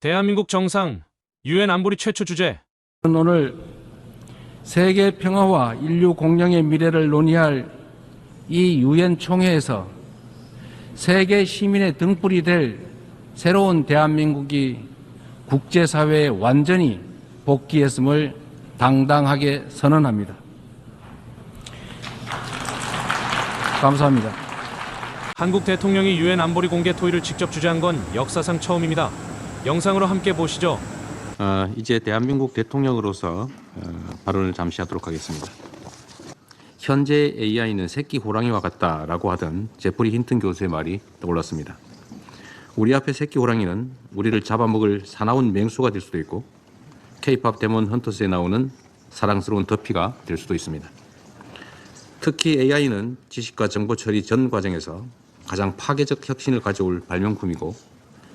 대한민국 정상, 유엔 안보리 최초 주제, 오늘 세계 평화와 인류 공영의 미래를 논의할 이 유엔 총회에서 세계 시민의 등불이 될 새로운 대한민국이 국제사회에 완전히 복귀했음을 당당하게 선언합니다. 감사합니다. 한국 대통령이 유엔 안보리 공개 토의를 직접 주재한 건 역사상 처음입니다. 영상으로 함께 보시죠. 어, 이제 대한민국 대통령으로서 어, 발언을 잠시 하도록 하겠습니다. 현재 AI는 새끼 호랑이와 같다라고 하던 제프리 힌튼 교수의 말이 떠올랐습니다. 우리 앞에 새끼 호랑이는 우리를 잡아먹을 사나운 맹수가 될 수도 있고 케이팝 데몬 헌터스에 나오는 사랑스러운 더피가 될 수도 있습니다. 특히 AI는 지식과 정보 처리 전 과정에서 가장 파괴적 혁신을 가져올 발명품이고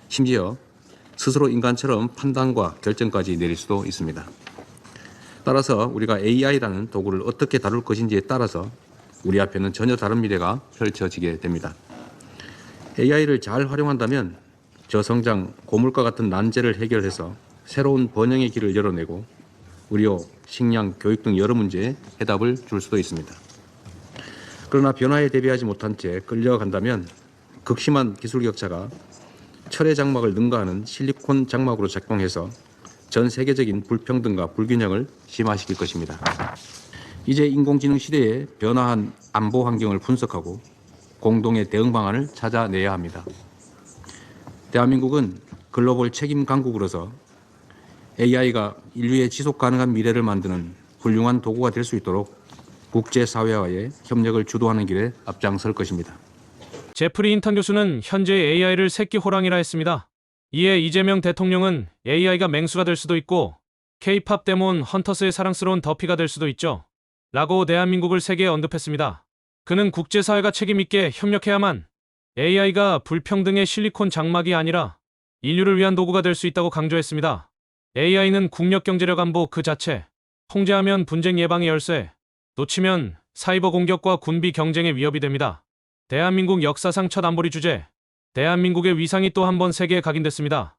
심지어 스스로 인간처럼 판단과 결정까지 내릴 수도 있습니다. 따라서 우리가 AI라는 도구를 어떻게 다룰 것인지에 따라서 우리 앞에는 전혀 다른 미래가 펼쳐지게 됩니다. AI를 잘 활용한다면 저성장, 고물가 같은 난제를 해결해서 새로운 번영의 길을 열어내고 의료, 식량, 교육 등 여러 문제에 해답을 줄 수도 있습니다. 그러나 변화에 대비하지 못한 채 끌려간다면 극심한 기술 격차가 철의 장막을 능가하는 실리콘 장막으로 작동해서 전 세계적인 불평등과 불균형을 심화시킬 것입니다. 이제 인공지능 시대의 변화한 안보 환경을 분석하고 공동의 대응 방안을 찾아내야 합니다. 대한민국은 글로벌 책임 강국으로서 AI가 인류의 지속 가능한 미래를 만드는 훌륭한 도구가 될 수 있도록 국제사회와의 협력을 주도하는 길에 앞장설 것입니다. 제프리 인턴 교수는 현재 AI를 새끼 호랑이라 했습니다. 이에 이재명 대통령은 AI가 맹수가 될 수도 있고 K-팝 데몬 헌터스의 사랑스러운 더피가 될 수도 있죠. 라고 대한민국을 세계에 언급했습니다. 그는 국제사회가 책임있게 협력해야만 AI가 불평등의 실리콘 장막이 아니라 인류를 위한 도구가 될 수 있다고 강조했습니다. AI는 국력 경제력 안보 그 자체, 통제하면 분쟁 예방의 열쇠, 놓치면 사이버 공격과 군비 경쟁의 위협이 됩니다. 대한민국 역사상 첫 안보리 주제, 대한민국의 위상이 또 한 번 세계에 각인됐습니다.